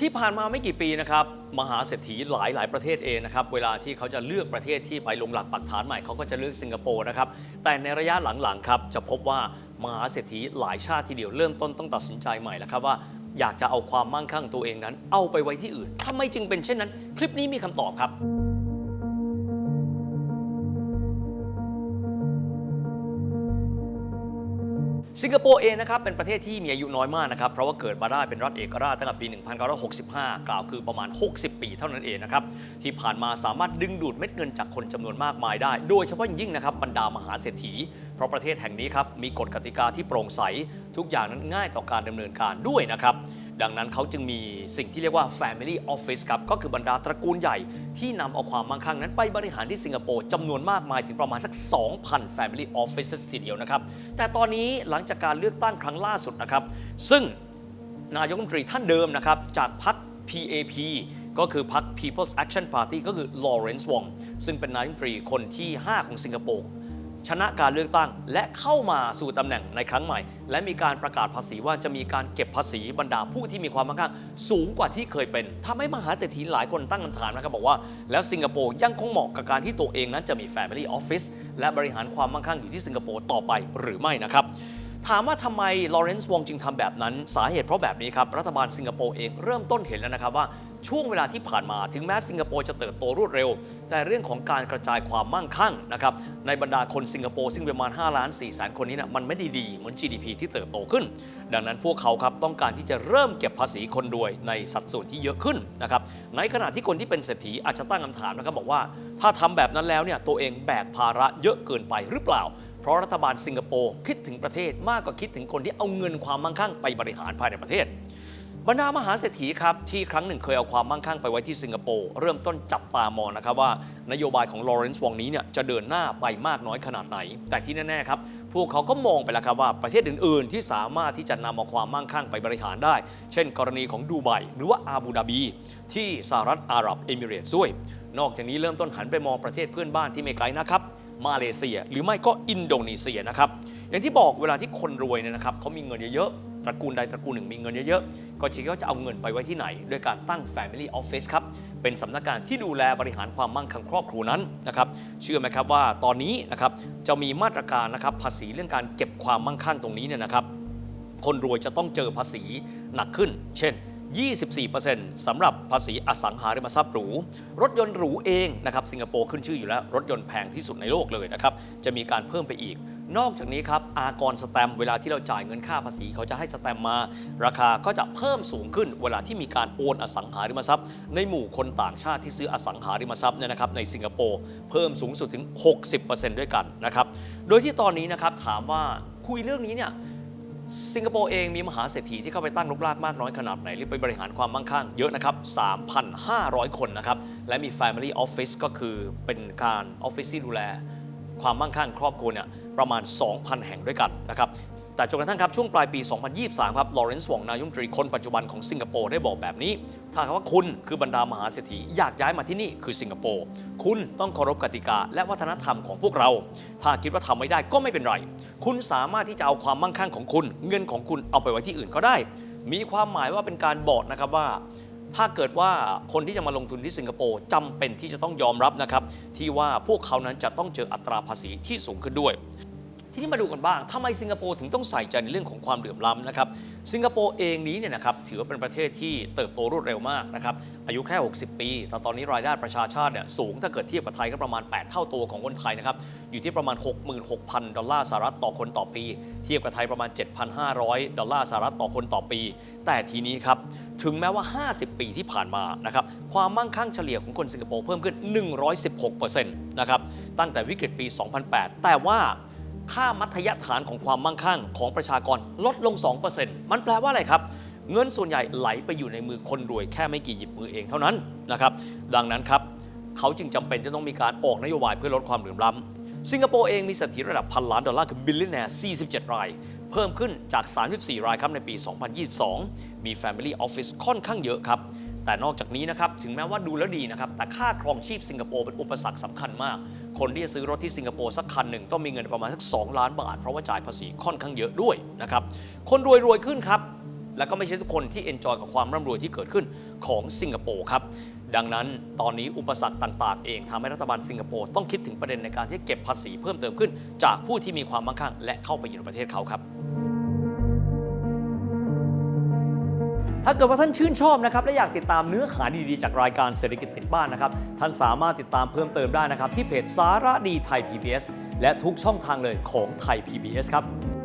ที่ผ่านมาไม่กี่ปีนะครับมหาเศรษฐีหลายหลายประเทศเองนะครับเวลาที่เขาจะเลือกประเทศที่ไปลงหลักปักฐานใหม่เขาก็จะเลือกสิงคโปร์นะครับแต่ในระยะหลังๆครับจะพบว่ามหาเศรษฐีหลายชาติทีเดียวเริ่มต้นต้องตัดสินใจใหม่แล้วครับว่าอยากจะเอาความมั่งคั่งตัวเองนั้น เอาไปไว้ที่อื่นถ้าไม่จึงเป็นเช่นนั้น คลิปนี้มีคำตอบครับ สิงคโปร์เองนะครับเป็นประเทศที่มีอายุน้อยมากนะครับเพราะว่าเกิดมาได้เป็นรัฐเอกราชตั้งแต่ปี 1965 กล่าวคือประมาณ 60 ปีเท่านั้นเองนะครับที่ผ่านมาสามารถดึงดูดเม็ดเงินจากคนจำนวนมากมายได้ โดยเฉพาะยิ่งนะครับบรรดามหาเศรษฐี เพราะประเทศแห่งนี้ครับมีกฎกติกาที่โปร่งใส ทุกอย่างนั้นง่ายต่อการดำเนินการด้วยนะครับ ดังนั้นเขาจึงมีสิ่งที่เรียกว่า Family Office ครับ ก็คือบรรดาตระกูลใหญ่ที่นำเอาความมั่งคั่งนั้นไปบริหารที่สิงคโปร์จำนวนมากมายถึงประมาณสัก 2,000 Family Offices ทีเดียวนะครับ แต่ตอนนี้หลังจากการเลือกตั้งครั้งล่าสุดนะครับ ซึ่งนายกรัฐมนตรีท่านเดิมนะครับ จากพรรค PAP ก็คือพรรค People's Action Party ก็คือ Lawrence Wong ซึ่งเป็นนายกรัฐมนตรีคนที่ 5 ของสิงคโปร์ ชนะการเลือกตั้ง และเข้ามาสู่ตำแหน่งในครั้งใหม่ และมีการประกาศภาษีว่าจะมีการเก็บภาษีบรรดาผู้ที่มีความมั่งคั่งสูงกว่าที่เคยเป็นทำให้มหาเศรษฐีหลายคนตั้งคำถามนะครับบอกว่า แล้วสิงคโปร์ยังคงเหมาะกับการที่ตัวเองนั้นจะมี Family Office และบริหารความมั่งคั่งอยู่ที่สิงคโปร์ต่อไปหรือไม่นะครับถามว่าทำไมลอเรนซ์วองจึงทำแบบนั้น สาเหตุเพราะแบบนี้ครับ รัฐบาลสิงคโปร์เองเริ่มต้นเห็นแล้วนะครับว่า ช่วงเวลาที่ผ่านมาถึงแม้สิงคโปร์จะเติบโตรวดเร็ว แต่เรื่องของการกระจายความมั่งคั่งนะครับในบรรดาคนสิงคโปร์ซึ่งประมาณ5ล้าน4แสนคนนี้นะมันไม่ด้ดีเหมือน GDP ที่เติบโตขึ้น ดังนั้นพวกเขาครับต้องการที่จะเริ่มเก็บภาษีคนรวยในสัดส่วนที่เยอะขึ้นนะครับในขณะที่คนที่เป็นเศรษฐีอาจจะตั้งคำถามนะครับบอกว่า ถ้าทำแบบนั้นแล้วเนี่ยตัวเองแบกภาระเยอะเกินไปหรือเปล่าเพราะรัฐบาลสิงคโปร์คิดถึงประเทศมากกว่าคิดถึงคนที่เอาเงินความมั่งคั่งไปบริหารภายในประเทศ บรรดามหาเศรษฐีครับ ที่ครั้งหนึ่งเคยเอาความมั่งคั่งไปไว้ที่สิงคโปร์เริ่มต้นจับตามองนะครับว่านโยบายของลอเรนซ์วองนี้เนี่ยจะเดินหน้าไปมากน้อยขนาดไหน แต่ที่แน่ๆครับ พวกเขาก็มองไปแล้วครับว่าประเทศอื่นๆ ที่สามารถที่จะนำเอาความมั่งคั่งไปบริหารได้ เช่น กรณีของดูไบหรือว่าอาบูดาบี ที่สหรัฐอาหรับเอมิเรตส์ด้วย นอกจากนี้เริ่มต้นหันไปมองประเทศเพื่อนบ้านที่ไม่ไกลนะครับมาเลเซีย หรือไม่ก็อินโดนีเซียนะครับอย่างที่บอกเวลาที่คนรวยเนี่ยนะครับเขามีเงินเยอะ ตระกูลใดตระกูลหนึ่งมีเงินเยอะๆ ก็ชี้ว่าจะเอาเงินไปไว้ที่ไหน ด้วยการตั้ง Family Office ครับ เป็นสำนักงานที่ดูแลบริหารความมั่งคั่งครอบครัวนั้นนะครับ เชื่อไหมครับว่าตอนนี้นะครับจะมีมาตรการนะครับภาษีเรื่องการเก็บความมั่งคั่งตรงนี้เนี่ยนะครับ คนรวยจะต้องเจอภาษีหนักขึ้น เช่น24%สำหรับภาษีอสังหาริมทรัพย์หรู รถยนต์หรูเองนะครับสิงคโปร์ขึ้นชื่ออยู่แล้ว รถยนต์แพงที่สุดในโลกเลยนะครับ จะมีการเพิ่มไปอีก นอกจากนี้ครับอากรสแตมเวลาที่เราจ่ายเงินค่าภาษีเขาจะให้สแตมมา ราคาก็จะเพิ่มสูงขึ้น เวลาที่มีการโอนอสังหาริมทรัพย์ ในหมู่คนต่างชาติที่ซื้ออสังหาริมทรัพย์เนี่ยนะครับในสิงคโปร์เพิ่มสูงสุดถึง 60%ด้วยกันนะครับโดยที่ตอนนี้นะครับถามว่าคุยเรื่องนี้เนี่ยสิงคโปร์เองมีมหาเศรษฐีที่เข้าไปตั้งรกรากมากน้อยขนาดไหนหรือไปบริหารความมั่งคั่งเยอะนะครับ 3,500 คนนะครับ และมี Family Office ก็คือเป็นการออฟฟิศที่ดูแล ความมั่งคั่งครอบครัวเนี่ยประมาณ 2,000 แห่งด้วยกันนะครับแต่จนกระทั่งครับช่วงปลายปี 2023 ครับลอเรนซ์วองนายมนตรีคนปัจจุบันของสิงคโปร์ได้บอกแบบนี้ ถ้าว่าคุณคือบรรดามหาเศรษฐีอยากย้ายมาที่นี่คือสิงคโปร์ คุณต้องเคารพกติกาและวัฒนธรรมของพวกเรา ถ้าคิดว่าทำไม่ได้ก็ไม่เป็นไร คุณสามารถที่จะเอาความมั่งคั่งของคุณ เงินของคุณเอาไปไว้ที่อื่นก็ได้ มีความหมายว่าเป็นการบอกนะครับว่า ถ้าเกิดว่าคนที่จะมาลงทุนที่สิงคโปร์จำเป็นที่จะต้องยอมรับนะครับที่ว่าพวกเขานั้นจะต้องเจออัตราภาษีที่สูงขึ้นด้วย ทีนี้มาดูกันบ้างทำไมสิงคโปร์ถึงต้องใส่ใจในเรื่องของความเหลื่อมล้ำนะครับ สิงคโปร์เองนี้เนี่ยนะครับถือว่าเป็นประเทศที่เติบโตรวดเร็วมากนะครับ อายุแค่ 60 ปี แต่ตอนนี้รายได้ประชาชาติเนี่ยสูงถ้าเกิดเทียบกับไทยก็ประมาณ 8 เท่าตัวของคนไทยนะครับ อยู่ที่ประมาณ 66,000 ดอลลาร์สหรัฐต่อคนต่อปี เทียบกับไทยประมาณ 7,500 ดอลลาร์สหรัฐต่อคนต่อปี แต่ทีนี้ครับ ถึงแม้ว่า 50 ปีที่ผ่านมานะครับ ความมั่งคั่งเฉลี่ยของคนสิงคโปร์เพิ่มขึ้น 116%นะครับ ตั้งแต่วิกฤตปี 2008 แต่ว่า ค่ามัธยฐานของความมั่งคั่งของประชากรลดลง 2%มันแปลว่าอะไรครับ เงินส่วนใหญ่ไหลไปอยู่ในมือคนรวยแค่ไม่กี่หยิบมือเองเท่านั้นนะครับ ดังนั้นครับเขาจึงจำเป็นจะต้องมีการออกนโยบายเพื่อลดความเหลื่อมล้ำสิงคโปร์เองมีเศรษฐีระดับพันล้านดอลลาร์คือบิลเลนแนร์47 ราย เพิ่มขึ้นจาก 34 รายครับในปี 2022 มี Family Office ค่อนข้างเยอะครับ แต่นอกจากนี้นะครับถึงแม้ว่าดูแล้วดีนะครับแต่ค่าครองชีพสิงคโปร์เป็นอุปสรรคสำคัญมาก คนที่จะซื้อรถที่สิงคโปร์สักคันหนึ่งต้องมีเงินประมาณสัก 2 ล้านบาท เพราะว่าจ่ายภาษีค่อนข้างเยอะด้วยนะครับคนรวยรวยขึ้นครับและก็ไม่ใช่ทุกคนที่เอนจอยกับความร่ำรวยที่เกิดขึ้นของสิงคโปร์ครับดังนั้นตอนนี้อุปสรรคต่างๆ เองทำให้รัฐบาลสิงคโปร์ต้องคิดถึงประเด็นในการที่เก็บภาษีเพิ่มเติมขึ้น จากผู้ที่มีความมั่งคั่งและเข้าไปอยู่ในประเทศเขาครับ ถ้าเกิดว่าท่านชื่นชอบนะครับและอยากติดตามเนื้อหาดีๆ จากรายการเศรษฐกิจติดบ้านนะครับ ท่านสามารถติดตามเพิ่มเติมได้นะครับ ที่เพจสาระดีไทย PBS และทุกช่องทางเลยของไทย PBS ครับ